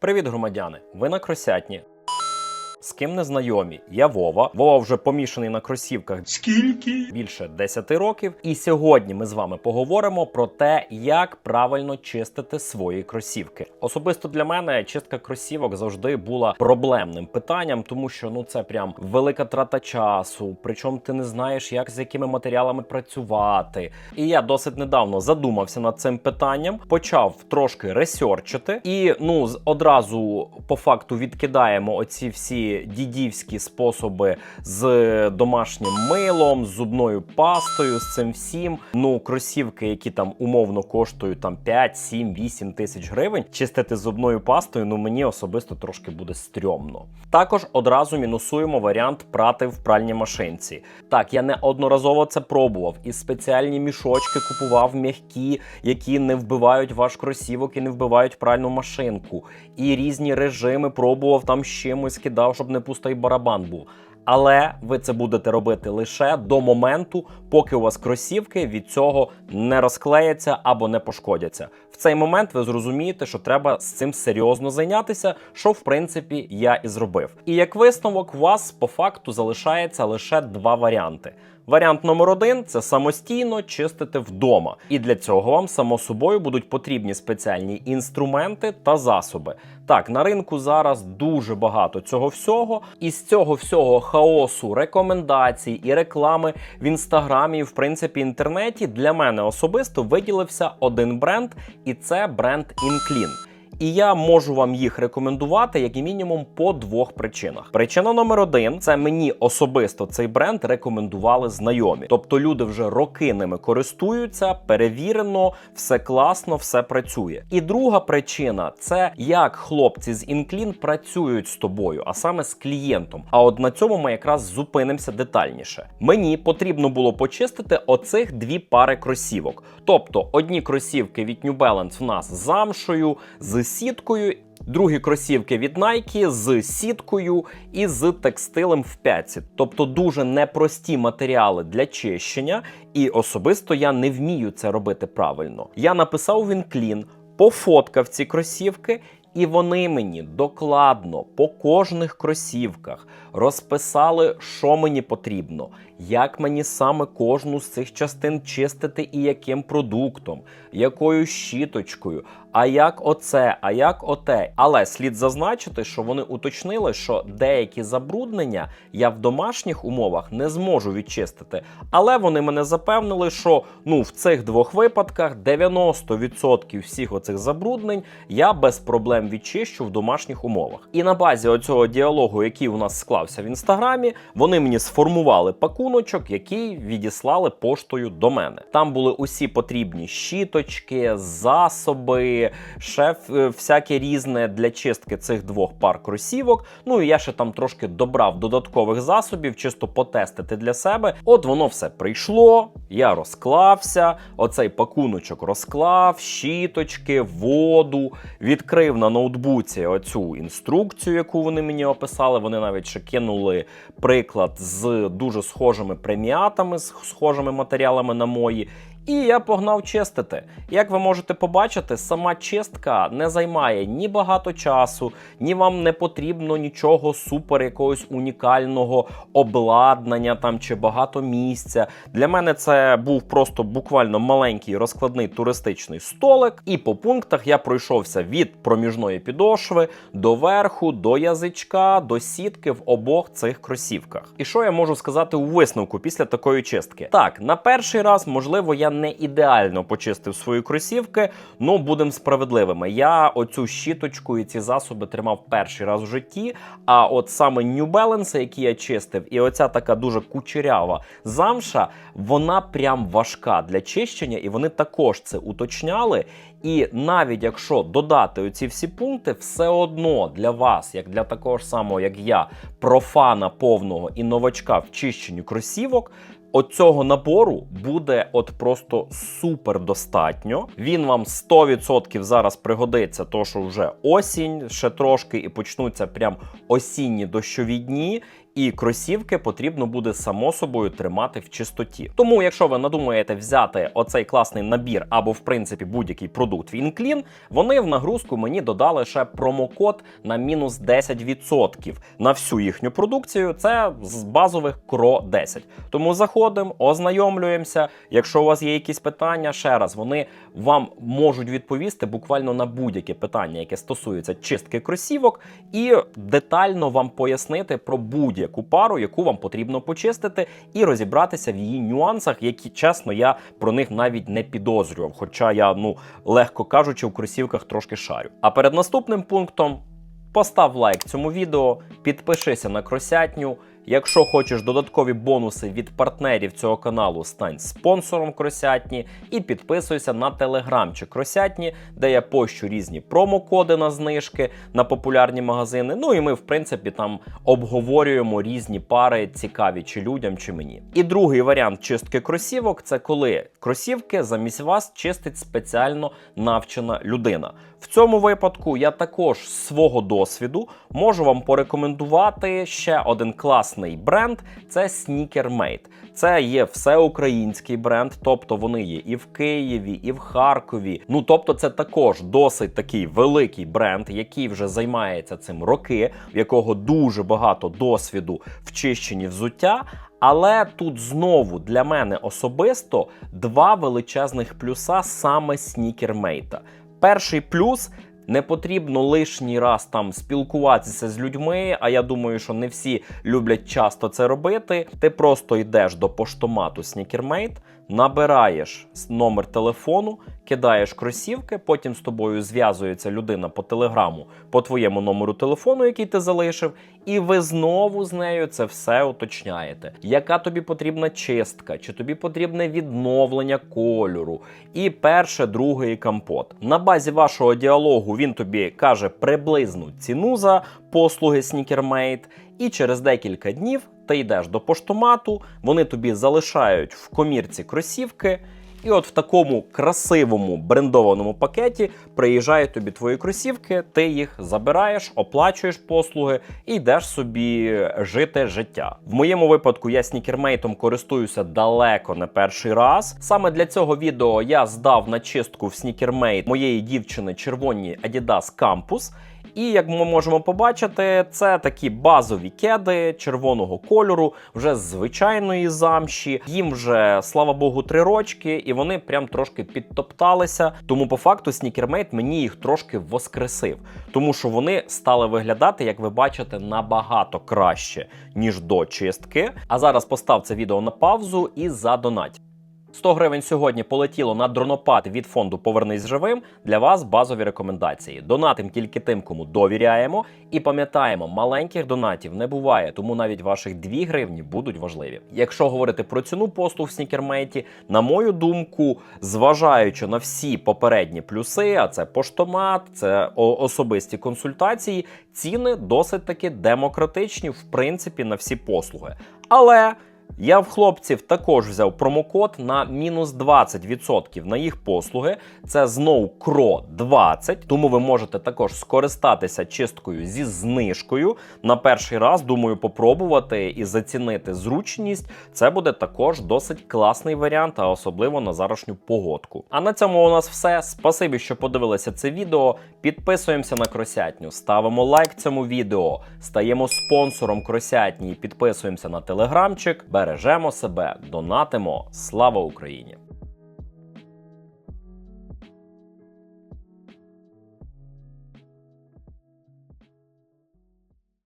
Привіт, громадяни! Ви на кросятні. З ким не знайомі? Я Вова. Вова вже помішаний на кросівках Скільки? більше 10 років. І сьогодні ми з вами поговоримо про те, як правильно чистити свої кросівки. Особисто для мене чистка кросівок завжди була проблемним питанням, тому що ну це прям велика трата часу. Причому ти не знаєш, як з якими матеріалами працювати. І я досить недавно задумався над цим питанням, почав трошки ресерчити, і ну одразу по факту відкидаємо оці всі дідівські способи з домашнім милом, з зубною пастою, з цим всім. Ну, кросівки, які там умовно коштують там 5, 7, 8 тисяч гривень, чистити зубною пастою, ну мені особисто трошки буде стрьомно. Також одразу мінусуємо варіант прати в пральній машинці. Так, я неодноразово це пробував, і спеціальні мішочки купував м'які, які не вбивають ваш кросівок і не вбивають пральну машинку. І різні режими пробував там з чимось кидав, щоб не пустий барабан був. Але ви це будете робити лише до моменту, поки у вас кросівки від цього не розклеяться або не пошкодяться. В цей момент ви зрозумієте, що треба з цим серйозно зайнятися, що в принципі я і зробив. І як висновок, у вас по факту залишається лише два варіанти. Варіант номер один це самостійно чистити вдома. І для цього вам само собою будуть потрібні спеціальні інструменти та засоби. Так, на ринку зараз дуже багато цього всього, і з цього всього хаосу, рекомендацій і реклами в інстаграмі, і в принципі інтернеті для мене особисто виділився один бренд, і це бренд InClean. І я можу вам їх рекомендувати як і мінімум по двох причинах. Причина номер один це мені особисто цей бренд рекомендували знайомі. Тобто люди вже роки ними користуються, перевірено, все класно, все працює. І друга причина це як хлопці з Інклін працюють з тобою, а саме з клієнтом. А от на цьому ми якраз зупинимося детальніше. Мені потрібно було почистити оцих дві пари кросівок. Тобто одні кросівки від New Balance в нас з замшою, з сіткою. Другі кросівки від Nike з сіткою і з текстилем в п'ятці. Тобто дуже непрості матеріали для чищення, і особисто я не вмію це робити правильно. Я написав він клін, пофоткав ці кросівки, і вони мені докладно по кожних кросівках розписали, що мені потрібно, як мені саме кожну з цих частин чистити і яким продуктом, якою щіточкою, а як оце, а як оте. Але слід зазначити, що вони уточнили, що деякі забруднення я в домашніх умовах не зможу відчистити. Але вони мене запевнили, що ну в цих двох випадках 90% всіх оцих забруднень я без проблем відчищу в домашніх умовах. І на базі оцього діалогу, який у нас склався в інстаграмі, вони мені сформували пакуночок, який відіслали поштою до мене. Там були усі потрібні щіточки, засоби, ще всяке різне для чистки цих двох пар кросівок. Ну і я ще там трошки добрав додаткових засобів, чисто потестити для себе. От воно все прийшло. Я розклався, оцей пакуночок розклав, щіточки, воду, відкрив на ноутбуці оцю інструкцію, яку вони мені описали. Вони навіть ще кинули приклад з дуже схожими преміатами, з схожими матеріалами на мої. І я погнав чистити. Як ви можете побачити, сама чистка не займає ні багато часу, ні вам не потрібно нічого супер якогось унікального обладнання там чи багато місця. Для мене це був просто буквально маленький розкладний туристичний столик, і по пунктах я пройшовся від проміжної підошви до верху, до язичка, до сітки в обох цих кросівках. І що я можу сказати у висновку після такої чистки? Так, на перший раз, можливо, я не ідеально почистив свої кросівки, ну будемо справедливими. Я оцю щіточку і ці засоби тримав перший раз в житті. А от саме New Balance, які я чистив, і оця така дуже кучерява замша, вона прям важка для чищення, і вони також це уточняли. І навіть якщо додати оці всі пункти, все одно для вас, як для такого ж самого, як я, профана повного і новачка в чищенню кросівок. От цього набору буде от просто супер достатньо. Він вам 100% зараз пригодиться, то що вже осінь, ще трошки, і почнуться прям осінні дощові дні. І кросівки потрібно буде само собою тримати в чистоті. Тому, якщо ви надумаєте взяти оцей класний набір або в принципі будь-який продукт Вінклін, вони в нагрузку мені додали ще промокод на мінус 10% на всю їхню продукцію. Це з базових кро 10. Тому заходимо, ознайомлюємося. Якщо у вас є якісь питання, ще раз вони вам можуть відповісти буквально на будь-яке питання, яке стосується чистки кросівок, і детально вам пояснити про будь-яку пару, яку вам потрібно почистити, і розібратися в її нюансах, які чесно я про них навіть не підозрював. Хоча я, ну легко кажучи, в кросівках трошки шарю. А перед наступним пунктом постав лайк цьому відео, підпишися на кросятню. Якщо хочеш додаткові бонуси від партнерів цього каналу, стань спонсором Кросятні і підписуйся на телеграмчик Кросятні, де я пощу різні промокоди на знижки на популярні магазини. Ну і ми, в принципі, там обговорюємо різні пари, цікаві чи людям, чи мені. І другий варіант чистки кросівок це коли кросівки замість вас чистить спеціально навчена людина. В цьому випадку я також з свого досвіду можу вам порекомендувати ще один класний бренд це Sneaker Це є всеукраїнський бренд, тобто вони є і в Києві, і в Харкові. Ну тобто, це також досить такий великий бренд, який вже займається цим роки, в якого дуже багато досвіду в чищенні взуття. Але тут знову для мене особисто два величезних плюса саме снікермейта. Перший плюс. Не потрібно лишній раз там спілкуватися з людьми. А я думаю, що не всі люблять часто це робити. Ти просто йдеш до поштомату Sneakermate, набираєш номер телефону, кидаєш кросівки, потім з тобою зв'язується людина по телеграму по твоєму номеру телефону, який ти залишив, і ви знову з нею це все уточняєте. Яка тобі потрібна чистка, чи тобі потрібне відновлення кольору, і перше, друге і компот. На базі вашого діалогу він тобі каже приблизну ціну за послуги Sneakermate, і через декілька днів ти йдеш до поштомату, вони тобі залишають в комірці кросівки. І от в такому красивому брендованому пакеті приїжджають тобі твої кросівки, ти їх забираєш, оплачуєш послуги і йдеш собі жити життя. В моєму випадку я снікермейтом користуюся далеко не перший раз. Саме для цього відео я здав на чистку в снікермейт моєї дівчини червоні Adidas Campus. І як ми можемо побачити, це такі базові кеди червоного кольору, вже з звичайної замші. Їм вже, слава Богу, три рочки, і вони прям трошки підтопталися. Тому по факту снікермейт мені їх трошки воскресив, тому що вони стали виглядати, як ви бачите, набагато краще, ніж до чистки. А зараз постав це відео на паузу і задонать. 100 гривень сьогодні полетіло на дронопад від фонду Повернись живим. Для вас базові рекомендації. Донатим тільки тим, кому довіряємо. І пам'ятаємо, маленьких донатів не буває, тому навіть ваших 2 гривні будуть важливі. Якщо говорити про ціну послуг в снікермейті, на мою думку, зважаючи на всі попередні плюси, а це поштомат, це особисті консультації, ціни досить таки демократичні, в принципі, на всі послуги. Але. Я в хлопців також взяв промокод на мінус 20% на їх послуги. Це знову кро 20, тому ви можете також скористатися чисткою зі знижкою. На перший раз, думаю, попробувати і зацінити зручність. Це буде також досить класний варіант, а особливо на зарашню погодку. А на цьому у нас все. Спасибі, що подивилися це відео. Підписуємося на кросятню, ставимо лайк цьому відео, стаємо спонсором кросятні і підписуємося на телеграмчик. Бережемо себе, донатимо. Слава Україні!